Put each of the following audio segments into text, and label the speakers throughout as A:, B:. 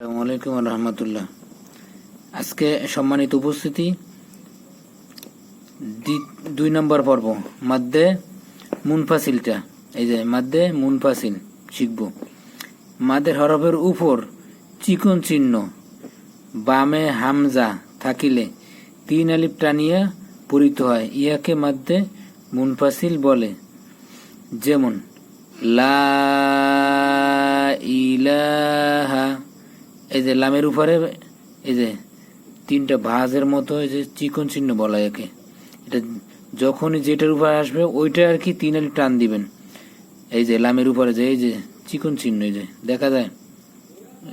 A: আসসালামু রহমতুল্লাহ আজকে সম্মানিত উপস্থিতি। দুই নম্বর পর্ব, মাদ্দে মুনফাসিলটা। এই যে, মাদ্দে মুনফাসিল, শিখব। মাদের হরফের উপর চিকন চিহ্ন, বামে হামজা থাকিলে তিন আলিপ টানিয়া পরিত হয়। ইহাকে মাদ্দে মুনফাসিল বলে। যেমন, লা ইলাহা এই যে লামের উপরে, এই যে তিনটা ভাঁজের মতো এই যে চিকন চিহ্ন বলা একে। এটা যখনই যেটার উপরে আসবে, ওইটা আর কি তিন আলি টান দিবেন। এই যে লামের উপরে যে, এই যে চিকন চিহ্ন, এই যে দেখা যায়?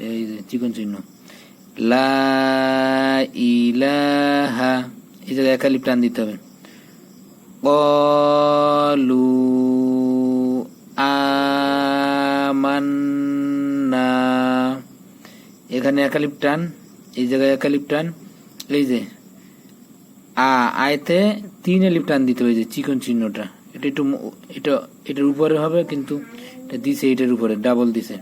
A: এই যে চিকন চিহ্ন। লা এই যে এক আলিপ টান দিতে হবে। কলু এখানে একালিপ টান, এই জায়গায় একালিপ টান, এই যে, আ, আয়তে তিন এলিপ টান দিতে হবে যে চিকন চিহ্নটা। এটা একটু এটা, এটার উপরে হবে, কিন্তু এটা দিছে, এটার উপরে ডাবল দিছে।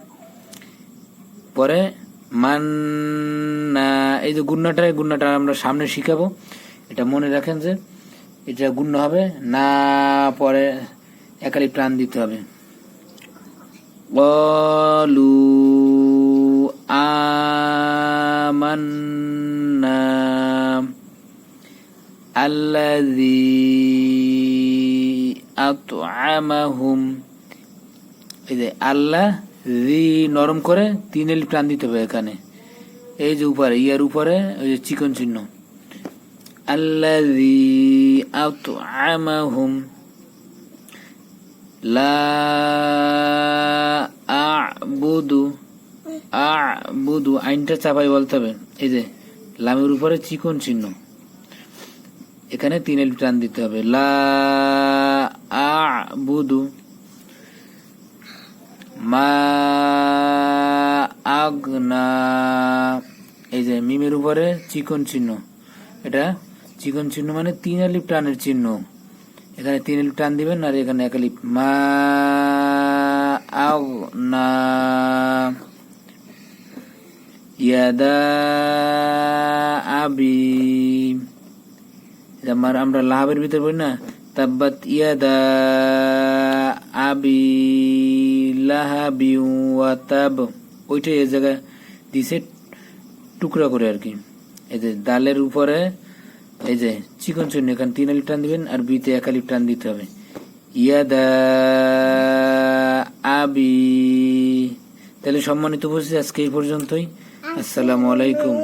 A: পরে মান্না এই যে গুন্নাটা গুন্নাটা আমরা সামনে শিখাবো। এটা মনে রাখেন যে, এটা গুণ্য হবে, না, পরে একালি প্রাণ দিতে হবে। বলু আল্লাযী আত'আমাহুম এই যে আল্লাহ রি নরম করে তিন এলি প্রাণ দিতে হবে এখানে। এই যে উপরে, ইয়ার উপরে, ওই যে চিকন চিহ্ন। আল্লাযী আত'আমাহুম লা আ'বুদু আইনটা চাপাই বলতে হবে। এই যে, লামের উপরে চিকন চিহ্ন। এখানে তিন এল টান দিতে হবে। লা আ'বুদু মা আগনা এই যে, মিমের উপরে চিকন চিহ্ন। এটা চিকন চিহ্ন মানে তিন আলিপ টানের চিহ্ন। এখানে তিন আলিপ টান দিবেন আর এখানে এক আলিপ মা আগনা ইয়াদা আবি আমার লাভের ভিতর বলি না। তাব্বাত ইয়াদা আবি লাহাবি ওয়া তাব। ওইটাই এই জায়গায় দিছে টুকরা করে আর কি। এই যে ডালের উপরে এই যে চিকন চিহ্ন এখানে তিন আলিপ টান দিবেন আর বিতে এক আলিপ টান দিতে হবে। ইয়াদা আবি। তাহলে সম্মানিত উপস্থিত আজকে এই পর্যন্তই। আসসালামু আলাইকুম।